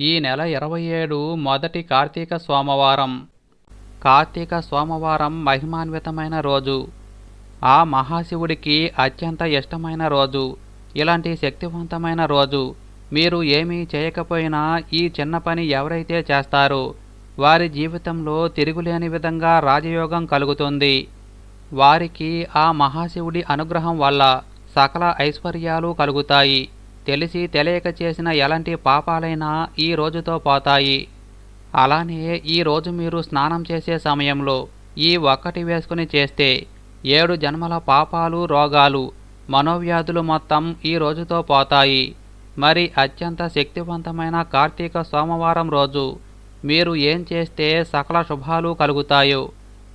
ఈ నెల ఇరవై ఏడు మొదటి కార్తీక సోమవారం. కార్తీక సోమవారం మహిమాన్వితమైన రోజు. ఆ మహాశివుడికి అత్యంత ఇష్టమైన రోజు. ఇలాంటి శక్తివంతమైన రోజు. మీరు ఏమీ చేయకపోయినా ఈ చిన్న పని ఎవరైతే చేస్తారో వారి జీవితంలో తిరుగులేని విధంగా రాజయోగం కలుగుతుంది. వారికి ఆ మహాశివుడి అనుగ్రహం వల్ల సకల ఐశ్వర్యాలు కలుగుతాయి. తెలిసి తెలియక చేసిన ఎలాంటి పాపాలైనా ఈ రోజుతో పోతాయి. అలానే ఈ రోజు మీరు స్నానం చేసే సమయంలో ఈ ఒక్కటి వేసుకుని చేస్తే ఏడు జన్మల పాపాలు రోగాలు మనోవ్యాధులు మొత్తం ఈ రోజుతో పోతాయి. మరి అత్యంత శక్తివంతమైన కార్తీక సోమవారం రోజు మీరు ఏం చేస్తే సకల శుభాలు కలుగుతాయో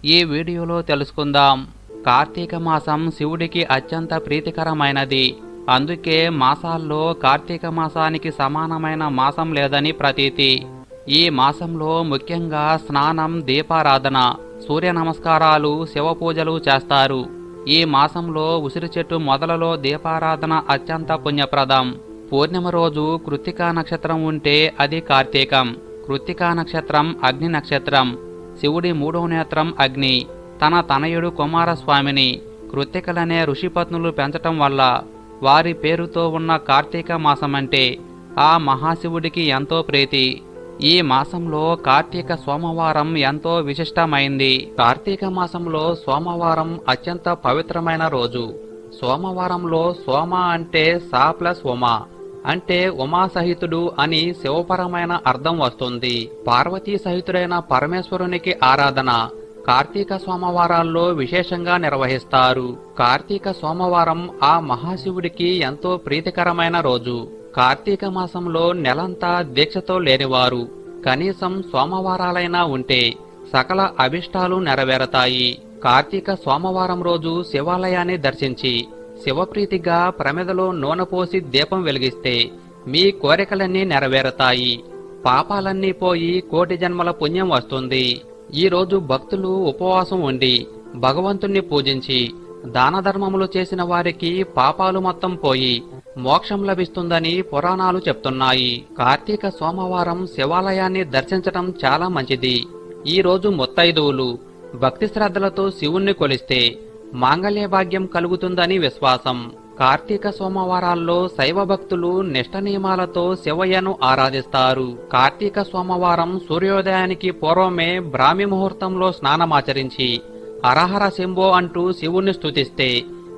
ఈ వీడియోలో తెలుసుకుందాం. కార్తీక మాసం శివుడికి అత్యంత ప్రీతికరమైనది. అందుకే మాసాల్లో కార్తీక మాసానికి సమానమైన మాసం లేదని ప్రతీతి. ఈ మాసంలో ముఖ్యంగా స్నానం దీపారాధన సూర్య నమస్కారాలు శివ పూజలు చేస్తారు. ఈ మాసంలో ఉసిరి చెట్టు మొదలలో దీపారాధన అత్యంత పుణ్యప్రదం. పూర్ణిమ రోజు కృత్తికా నక్షత్రం ఉంటే అది కార్తీకం. కృత్తికా నక్షత్రం అగ్ని నక్షత్రం. శివుడి మూడవ నేత్రం అగ్ని. తన తనయుడు కుమారస్వామిని. కృత్తికలనే ఋషిపత్నులు పెంచటం వల్ల వారి పేరుతో ఉన్న కార్తీక మాసమంటే ఆ మహాశివుడికి ఎంతో ప్రీతి. ఈ మాసంలో కార్తీక సోమవారం ఎంతో విశిష్టమైంది. కార్తీక మాసంలో సోమవారం అత్యంత పవిత్రమైన రోజు. సోమవారంలో సోమ అంటే సా ప్లస్ ఉమ. అంటే ఉమా సహితుడు అని శివపరమైన అర్థం వస్తుంది. పార్వతీ సహితుడైన పరమేశ్వరునికి ఆరాధన. కార్తీక సోమవారాల్లో విశేషంగా నిర్వహిస్తారు. కార్తీక సోమవారం ఆ మహాశివుడికి ఎంతో ప్రీతికరమైన రోజు. కార్తీక మాసంలో నెలంతా దీక్షతో లేనివారు. కనీసం సోమవారాలైనా ఉంటే సకల అభిష్టాలు నెరవేరతాయి. కార్తీక సోమవారం రోజు శివాలయాన్ని దర్శించి శివప్రీతిగా ప్రమిదలో నూనె పోసి దీపం వెలిగిస్తే మీ కోరికలన్నీ నెరవేరతాయి. పాపాలన్నీ పోయి కోటి జన్మల పుణ్యం వస్తుంది. ఈరోజు భక్తులు ఉపవాసం ఉండి భగవంతుణ్ణి పూజించి దాన ధర్మములు చేసిన వారికి పాపాలు మొత్తం పోయి మోక్షం లభిస్తుందని పురాణాలు చెప్తున్నాయి. కార్తీక సోమవారం శివాలయాన్ని దర్శించటం చాలా మంచిది. ఈ రోజు ముత్తైదువులు భక్తి శ్రద్ధలతో శివుణ్ణి కొలిస్తే మాంగళ్య భాగ్యం కలుగుతుందని విశ్వాసం. కార్తీక సోమవారాల్లో శైవ భక్తులు నిష్ట నియమాలతో శివయ్యను ఆరాధిస్తారు. కార్తీక సోమవారం సూర్యోదయానికి పూర్వమే బ్రాహ్మి ముహూర్తంలో స్నానమాచరించి హరహర శంభో అంటూ శివుణ్ణి స్తుతిస్తే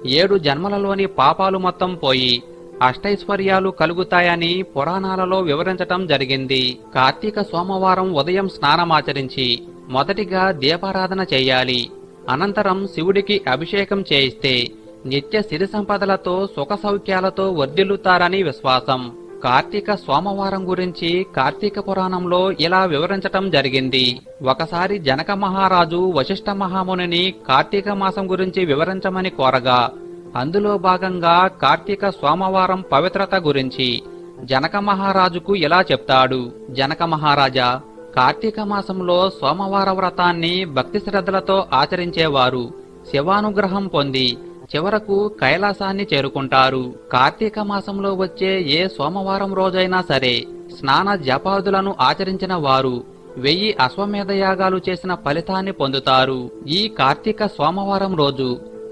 ఏడు జన్మలలోని పాపాలు మొత్తం పోయి అష్టైశ్వర్యాలు కలుగుతాయని పురాణాలలో వివరించటం జరిగింది. కార్తీక సోమవారం ఉదయం స్నానమాచరించి మొదటిగా దీపారాధన చేయాలి. అనంతరం శివుడికి అభిషేకం చేయిస్తే నిత్య సిరి సంపదలతో సుఖ సౌఖ్యాలతో వర్ధిల్లుతారని విశ్వాసం. కార్తీక సోమవారం గురించి కార్తీక పురాణంలో ఇలా వివరించటం జరిగింది. ఒకసారి జనక మహారాజు వశిష్ఠ మహామునిని కార్తీక మాసం గురించి వివరించమని కోరగా అందులో భాగంగా కార్తీక సోమవారం పవిత్రత గురించి జనక మహారాజుకు ఇలా చెప్తాడు. జనక మహారాజా కార్తీక మాసంలో సోమవార వ్రతాన్ని భక్తి శ్రద్ధలతో ఆచరించేవారు శివానుగ్రహం పొంది చివరకు కైలాసాన్ని చేరుకుంటారు. కార్తీక మాసంలో వచ్చే ఏ సోమవారం రోజైనా సరే స్నాన జపాదులను ఆచరించిన వారు వెయ్యి అశ్వమేధ యాగాలు చేసిన ఫలితాన్ని పొందుతారు. ఈ కార్తీక సోమవారం రోజు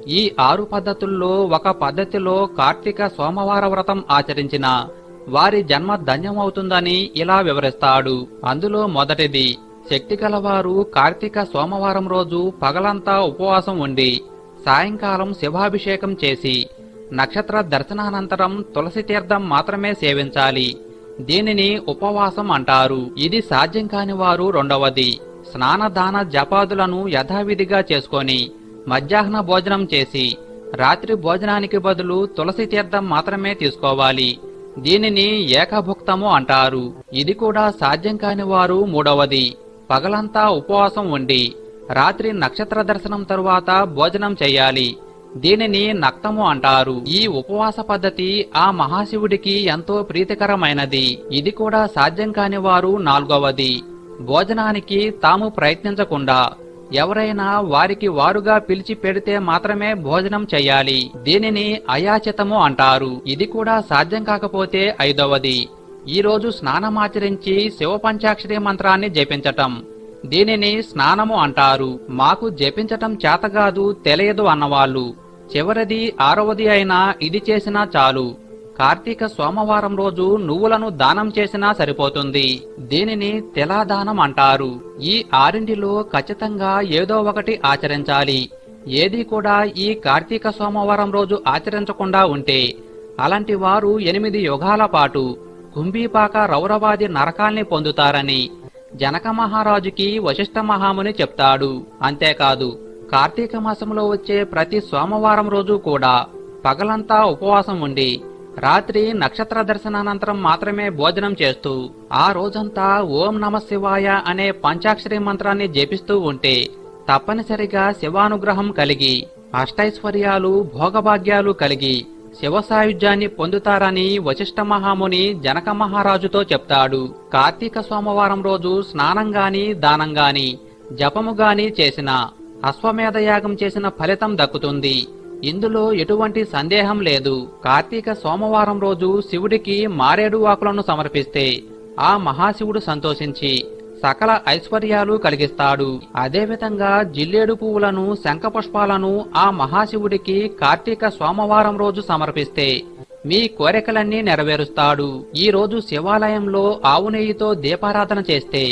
ఈ ఆరు పద్ధతుల్లో ఒక పద్ధతిలో కార్తీక సోమవార వ్రతం ఆచరించిన వారి జన్మ ధన్యమవుతుందని ఇలా వివరిస్తాడు. అందులో మొదటిది శక్తి గలవారు కార్తీక సోమవారం రోజు పగలంతా ఉపవాసం ఉండి సాయంకాలం శివాభిషేకం చేసి నక్షత్ర దర్శనానంతరం తులసి తీర్థం మాత్రమే సేవించాలి. దీనిని ఉపవాసం అంటారు. ఇది సాధ్యం కాని వారు రెండవది స్నానదాన జపాదులను యథావిధిగా చేసుకొని మధ్యాహ్న భోజనం చేసి రాత్రి భోజనానికి బదులు తులసి తీర్థం మాత్రమే తీసుకోవాలి. దీనిని ఏకభుక్తము అంటారు. ఇది కూడా సాధ్యం కాని వారు మూడవది పగలంతా ఉపవాసం ఉండి రాత్రి నక్షత్ర దర్శనం తరువాత భోజనం చేయాలి. దీనిని నక్తము అంటారు. ఈ ఉపవాస పద్ధతి ఆ మహాశివుడికి ఎంతో ప్రీతికరమైనది. ఇది కూడా సాధ్యం కాని వారు నాలుగవది. భోజనానికి తాము ప్రయత్నించకుండా ఎవరైనా వారికి వారుగా పిలిచి పెడితే మాత్రమే భోజనం చేయాలి. దీనిని అయాచితము అంటారు. ఇది కూడా సాధ్యం కాకపోతే ఐదవది. ఈరోజు స్నానమాచరించి శివపంచాక్షరి మంత్రాన్ని జపించటం. దీనిని స్నానము అంటారు. మాకు జపించటం చేతగాదు తెలియదు అన్నవాళ్ళు. చివరిది ఆరవది అయినా ఇది చేసినా చాలు. కార్తీక సోమవారం రోజు నువ్వులను దానం చేసినా సరిపోతుంది. దీనిని తెలాదానం అంటారు. ఈ ఆరింటిలో ఖచ్చితంగా ఏదో ఒకటి ఆచరించాలి. ఏది కూడా ఈ కార్తీక సోమవారం రోజు ఆచరించకుండా ఉంటే అలాంటి వారు ఎనిమిది యుగాల పాటు కుంభీపాక రౌరవాది నరకాల్ని పొందుతారని జనక మహారాజుకి వశిష్ఠ మహాముని చెప్తాడు. అంతేకాదు కార్తీక మాసంలో వచ్చే ప్రతి సోమవారం రోజు కూడా పగలంతా ఉపవాసం ఉండి రాత్రి నక్షత్ర దర్శనానంతరం మాత్రమే భోజనం చేస్తూ ఆ రోజంతా ఓం నమ శివాయ అనే పంచాక్షరి మంత్రాన్ని జపిస్తూ ఉంటే తప్పనిసరిగా శివానుగ్రహం కలిగి అష్టైశ్వర్యాలు భోగభాగ్యాలు కలిగి శివ సాయుధ్యాన్ని పొందుతారని వశిష్ఠ మహాముని జనక మహారాజుతో చెప్తాడు. కార్తీక సోమవారం రోజు స్నానంగాని దానంగాని దానం జపము చేసిన అశ్వమేధ యాగం చేసిన ఫలితం దక్కుతుంది. ఇందులో ఎటువంటి సందేహం లేదు. కార్తీక సోమవారం రోజు శివుడికి మారేడు ఆకులను సమర్పిస్తే ఆ మహాశివుడు సంతోషించి సకల ఐశ్వర్యాలు కలిగిస్తాడు. అదేవిధంగా జిల్లేడు పువ్వులను శంఖపుష్పాలను ఆ మహాశివుడికి కార్తీక సోమవారం రోజు సమర్పిస్తే మీ కోరికలన్నీ నెరవేరుస్తాడు. ఈ రోజు శివాలయంలో ఆవు నెయ్యితో దీపారాధన చేస్తే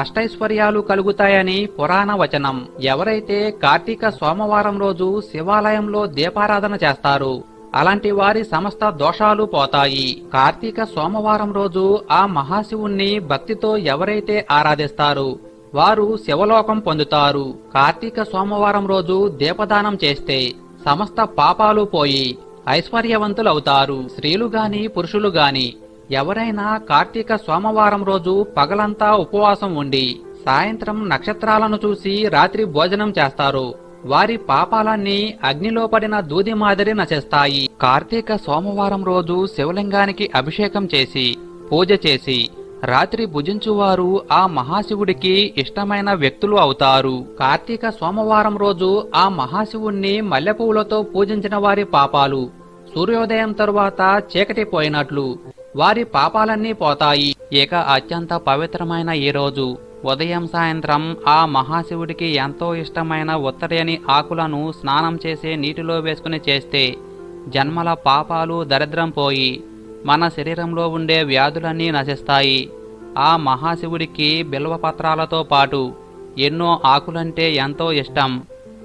అష్టైశ్వర్యాలు కలుగుతాయని పురాణ వచనం. ఎవరైతే కార్తీక సోమవారం రోజు శివాలయంలో దీపారాధన చేస్తారు అలాంటి వారి సమస్త దోషాలు పోతాయి. కార్తీక సోమవారం రోజు ఆ మహాశివుణ్ణి భక్తితో ఎవరైతే ఆరాధిస్తారు వారు శివలోకం పొందుతారు. కార్తీక సోమవారం రోజు దీపదానం చేస్తే సమస్త పాపాలు పోయి ఐశ్వర్యవంతులవుతారు. స్త్రీలు గాని పురుషులు గాని ఎవరైనా కార్తీక సోమవారం రోజు పగలంతా ఉపవాసం ఉండి సాయంత్రం నక్షత్రాలను చూసి రాత్రి భోజనం చేస్తారు. వారి పాపాలన్నీ అగ్నిలో పడిన దూది మాదిరి నశిస్తాయి కార్తీక సోమవారం రోజు శివలింగానికి అభిషేకం చేసి పూజ చేసి రాత్రి భుజించువారు ఆ మహాశివుడికి ఇష్టమైన వ్యక్తులు అవుతారు. కార్తీక సోమవారం రోజు ఆ మహాశివుణ్ణి మల్లెపూలతో పూజించిన వారి పాపాలు సూర్యోదయం తరువాత చీకటి పోయినట్లు వారి పాపాలన్నీ పోతాయి. ఇక అత్యంత పవిత్రమైన ఈ రోజు ఉదయం సాయంత్రం ఆ మహాశివుడికి ఎంతో ఇష్టమైన ఉత్తరేని ఆకులను స్నానం చేసే నీటిలో వేసుకుని చేస్తే జన్మల పాపాలు దరిద్రం పోయి మన శరీరంలో ఉండే వ్యాధులన్నీ నశిస్తాయి. ఆ మహాశివుడికి బిల్వపత్రాలతో పాటు ఎన్నో ఆకులంటే ఎంతో ఇష్టం.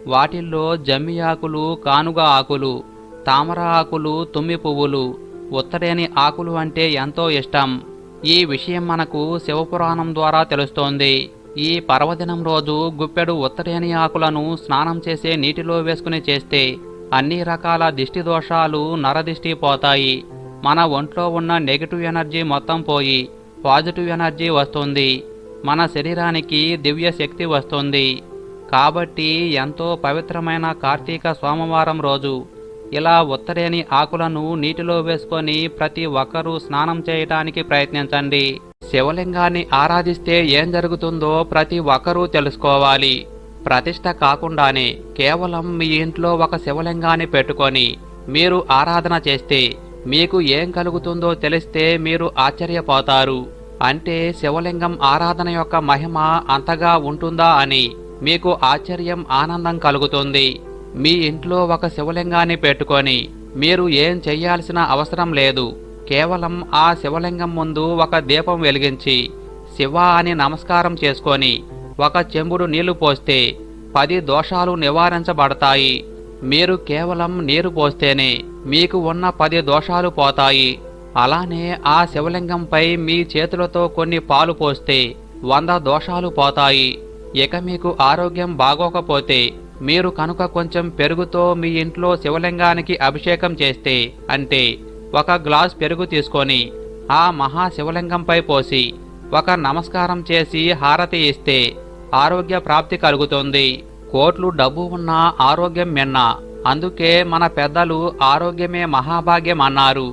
వాటిల్లో జమ్మి ఆకులు కానుగ ఆకులు తామర ఆకులు తుమ్మి పువ్వులు ఉత్తరేని ఆకులు అంటే ఎంతో ఇష్టం. ఈ విషయం మనకు శివపురాణం ద్వారా తెలుస్తోంది. ఈ పర్వదినం రోజు గుప్పెడు ఉత్తరేని ఆకులను స్నానం చేసే నీటిలో వేసుకుని చేస్తే అన్ని రకాల దిష్టి దోషాలు నరదిష్టి పోతాయి. మన ఒంట్లో ఉన్న నెగిటివ్ ఎనర్జీ మొత్తం పోయి పాజిటివ్ ఎనర్జీ వస్తుంది. మన శరీరానికి దివ్య శక్తి వస్తుంది. కాబట్టి ఎంతో పవిత్రమైన కార్తీక సోమవారం రోజు ఇలా ఉత్తరేని ఆకులను నీటిలో వేసుకొని ప్రతి ఒక్కరూ స్నానం చేయటానికి ప్రయత్నించండి. శివలింగాన్ని ఆరాధిస్తే ఏం జరుగుతుందో ప్రతి ఒక్కరూ తెలుసుకోవాలి. ప్రతిష్ట కాకుండానే కేవలం మీ ఇంట్లో ఒక శివలింగాన్ని పెట్టుకొని మీరు ఆరాధన చేస్తే మీకు ఏం కలుగుతుందో తెలిస్తే మీరు ఆశ్చర్యపోతారు. అంటే శివలింగం ఆరాధన యొక్క మహిమ అంతగా ఉంటుందా అని మీకు ఆశ్చర్యం ఆనందం కలుగుతుంది. మీ ఇంట్లో ఒక శివలింగాన్ని పెట్టుకొని మీరు ఏం చెయ్యాల్సిన అవసరం లేదు. కేవలం ఆ శివలింగం ముందు ఒక దీపం వెలిగించి శివ అని నమస్కారం చేసుకొని ఒక చెంబుడు నీళ్ళు పోస్తే పది దోషాలు నివారించబడతాయి. మీరు కేవలం నీరు పోస్తేనే మీకు ఉన్న పది దోషాలు పోతాయి. అలానే ఆ శివలింగంపై మీ చేతులతో కొన్ని పాలు పోస్తే వంద దోషాలు పోతాయి. ఇక మీకు ఆరోగ్యం బాగోకపోతే మీరు కనుక కొంచెం పెరుగుతో మీ ఇంట్లో శివలింగానికి అభిషేకం చేస్తే అంటే ఒక గ్లాస్ పెరుగు తీసుకొని ఆ మహా శివలింగంపై పోసి ఒక నమస్కారం చేసి హారతి ఇస్తే ఆరోగ్య ప్రాప్తి కలుగుతుంది. కోట్లు డబ్బు ఉన్న ఆరోగ్యం మిన్న అందుకే మన పెద్దలు ఆరోగ్యమే మహాభాగ్యం అన్నారు.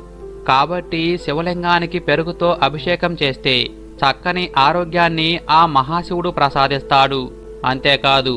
కాబట్టి శివలింగానికి పెరుగుతో అభిషేకం చేస్తే చక్కని ఆరోగ్యాన్ని ఆ మహాశివుడు ప్రసాదిస్తాడు. అంతేకాదు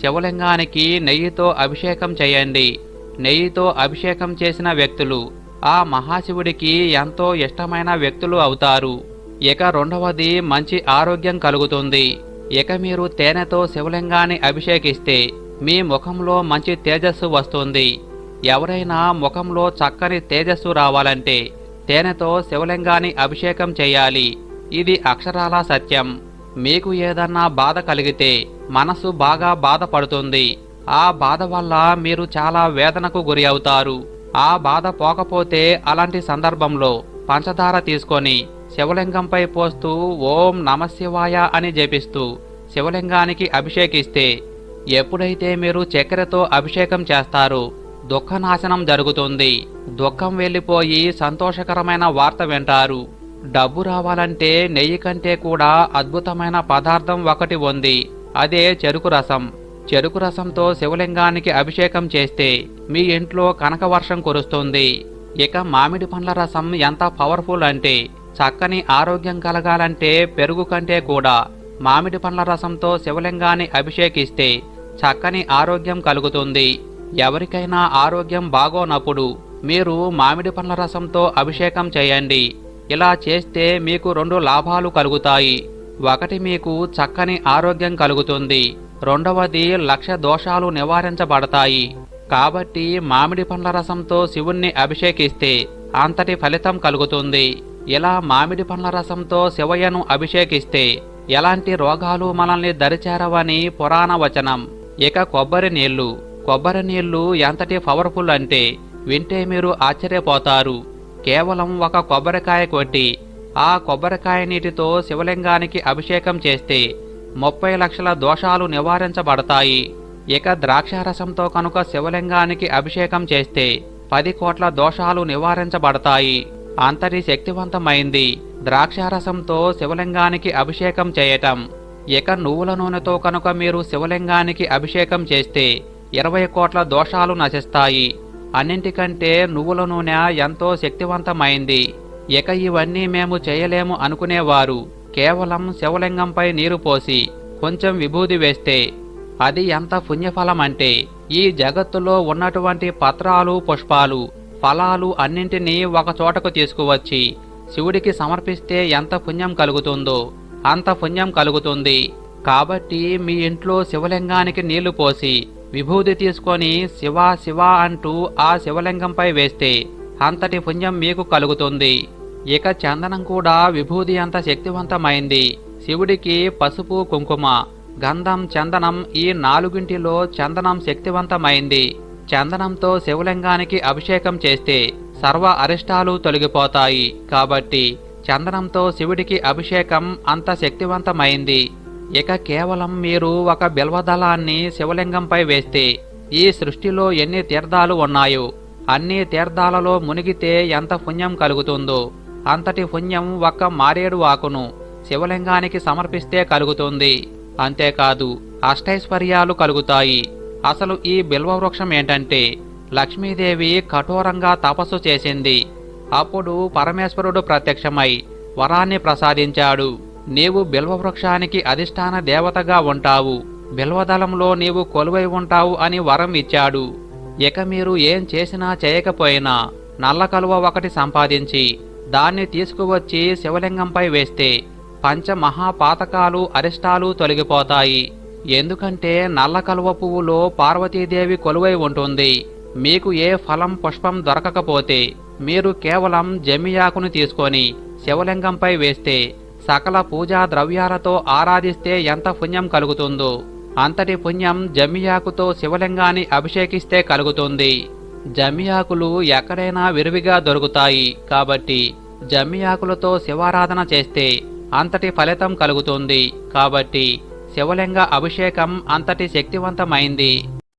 శివలింగానికి నెయ్యితో అభిషేకం చేయండి. నెయ్యితో అభిషేకం చేసిన వ్యక్తులు ఆ మహాశివుడికి ఎంతో ఇష్టమైన వ్యక్తులు అవుతారు. ఇక రెండవది మంచి ఆరోగ్యం కలుగుతుంది. ఇక మీరు తేనెతో శివలింగాన్ని అభిషేకిస్తే మీ ముఖంలో మంచి తేజస్సు వస్తుంది. ఎవరైనా ముఖంలో చక్కని తేజస్సు రావాలంటే తేనెతో శివలింగాన్ని అభిషేకం చేయాలి. ఇది అక్షరాల సత్యం. మీకు ఏదన్నా బాధ కలిగితే మనసు బాగా బాధపడుతుంది. ఆ బాధ వల్ల మీరు చాలా వేదనకు గురి అవుతారు. ఆ బాధ పోకపోతే అలాంటి సందర్భంలో పంచదార తీసుకొని శివలింగంపై పోస్తూ ఓం నమశివాయ అని జపిస్తూ శివలింగానికి అభిషేకిస్తే ఎప్పుడైతే మీరు చక్కెరతో అభిషేకం చేస్తారో దుఃఖనాశనం జరుగుతుంది. దుఃఖం వెళ్ళిపోయి సంతోషకరమైన వార్త వింటారు. డబ్బు రావాలంటే నెయ్యి కంటే కూడా అద్భుతమైన పదార్థం ఒకటి ఉంది. అదే చెరుకు రసం. చెరుకు రసంతో శివలింగానికి అభిషేకం చేస్తే మీ ఇంట్లో కనకవర్షం కురుస్తుంది. ఇక మామిడి పండ్ల రసం ఎంత పవర్ఫుల్ అంటే చక్కని ఆరోగ్యం కలగాలంటే పెరుగు కంటే కూడా. మామిడి పండ్ల రసంతో శివలింగాన్ని అభిషేకిస్తే చక్కని ఆరోగ్యం కలుగుతుంది. ఎవరికైనా ఆరోగ్యం బాగోనప్పుడు మీరు మామిడి పండ్ల రసంతో అభిషేకం చేయండి. ఇలా చేస్తే మీకు రెండు లాభాలు కలుగుతాయి. ఒకటి మీకు చక్కని ఆరోగ్యం కలుగుతుంది. రెండవది లక్ష దోషాలు నివారించబడతాయి. కాబట్టి మామిడి పండ్ల రసంతో శివుణ్ణి అభిషేకిస్తే అంతటి ఫలితం కలుగుతుంది. ఇలా మామిడి పండ్ల రసంతో శివయ్యను అభిషేకిస్తే ఎలాంటి రోగాలు మనల్ని దరిచేరవని పురాణ వచనం. ఇక కొబ్బరి నీళ్ళు కొబ్బరి నీళ్ళు ఎంతటి పవర్ఫుల్ అంటే వింటే మీరు ఆశ్చర్యపోతారు. కేవలం ఒక కొబ్బరికాయ కొట్టి ఆ కొబ్బరికాయ నీటితో శివలింగానికి అభిషేకం చేస్తే ముప్పై లక్షల దోషాలు నివారించబడతాయి. ఇక ద్రాక్షారసంతో కనుక శివలింగానికి అభిషేకం చేస్తే పది కోట్ల దోషాలు నివారించబడతాయి. అంతటి శక్తివంతమైంది ద్రాక్షారసంతో శివలింగానికి అభిషేకం చేయటం. ఇక నువ్వుల నూనెతో కనుక మీరు శివలింగానికి అభిషేకం చేస్తే ఇరవై కోట్ల దోషాలు నశిస్తాయి. అన్నింటికంటే నువ్వుల నూనె ఎంతో శక్తివంతమైంది. ఇక ఇవన్నీ మేము చేయలేము అనుకునేవారు. కేవలం శివలింగంపై నీరు పోసి కొంచెం విభూది వేస్తే అది ఎంత పుణ్యఫలమంటే ఈ జగత్తులో ఉన్నటువంటి పత్రాలు పుష్పాలు ఫలాలు అన్నింటినీ ఒక చోటకు తీసుకువచ్చి శివుడికి సమర్పిస్తే ఎంత పుణ్యం కలుగుతుందో అంత పుణ్యం కలుగుతుంది. కాబట్టి మీ ఇంట్లో శివలింగానికి నీళ్ళు పోసి విభూది తీసుకొని శివ శివ అంటూ ఆ శివలింగంపై వేస్తే అంతటి పుణ్యం మీకు కలుగుతుంది. ఇక చందనం కూడా విభూది అంత శక్తివంతమైంది. శివుడికి పసుపు కుంకుమ గంధం చందనం ఈ నాలుగింటిలో చందనం శక్తివంతమైంది. చందనంతో శివలింగానికి అభిషేకం చేస్తే సర్వ అరిష్టాలు తొలగిపోతాయి. కాబట్టి చందనంతో శివుడికి అభిషేకం అంత శక్తివంతమైంది. ఇక కేవలం మీరు ఒక బిల్వదళాన్ని శివలింగంపై వేస్తే ఈ సృష్టిలో ఎన్ని తీర్థాలు ఉన్నాయో అన్ని తీర్థాలలో మునిగితే ఎంత పుణ్యం కలుగుతుందో అంతటి పుణ్యం ఒక్క మారేడు ఆకును శివలింగానికి సమర్పిస్తే కలుగుతుంది. అంతేకాదు అష్టైశ్వర్యాలు కలుగుతాయి. అసలు ఈ బిల్వవృక్షం ఏంటంటే లక్ష్మీదేవి కఠోరంగా తపస్సు చేసింది. అప్పుడు పరమేశ్వరుడు ప్రత్యక్షమై వరాన్ని ప్రసాదించాడు. నీవు బిల్వవృక్షానికి అధిష్టాన దేవతగా ఉంటావు. బిల్వదళంలో నీవు కొలువై ఉంటావు అని వరం ఇచ్చాడు. ఇక మీరు ఏం చేసినా చేయకపోయినా నల్ల కలువ ఒకటి సంపాదించి దాన్ని తీసుకువచ్చి శివలింగంపై వేస్తే పంచమహాపాతకాలు అరిష్టాలు తొలగిపోతాయి. ఎందుకంటే నల్ల కలువ పువ్వులో పార్వతీదేవి కొలువై ఉంటుంది. మీకు ఏ ఫలం పుష్పం దొరకకపోతే మీరు కేవలం జమియాకును తీసుకొని శివలింగంపై వేస్తే సకల పూజా ద్రవ్యాలతో ఆరాధిస్తే ఎంత పుణ్యం కలుగుతుందో. అంతటి పుణ్యం జమియాకుతో శివలింగాన్ని అభిషేకిస్తే కలుగుతుంది. జమియాకులు ఎక్కడైనా విరివిగా దొరుకుతాయి. కాబట్టి జమియాకులతో శివారాధన చేస్తే అంతటి ఫలితం కలుగుతుంది. కాబట్టి శివలింగ అభిషేకం అంతటి శక్తివంతమైంది.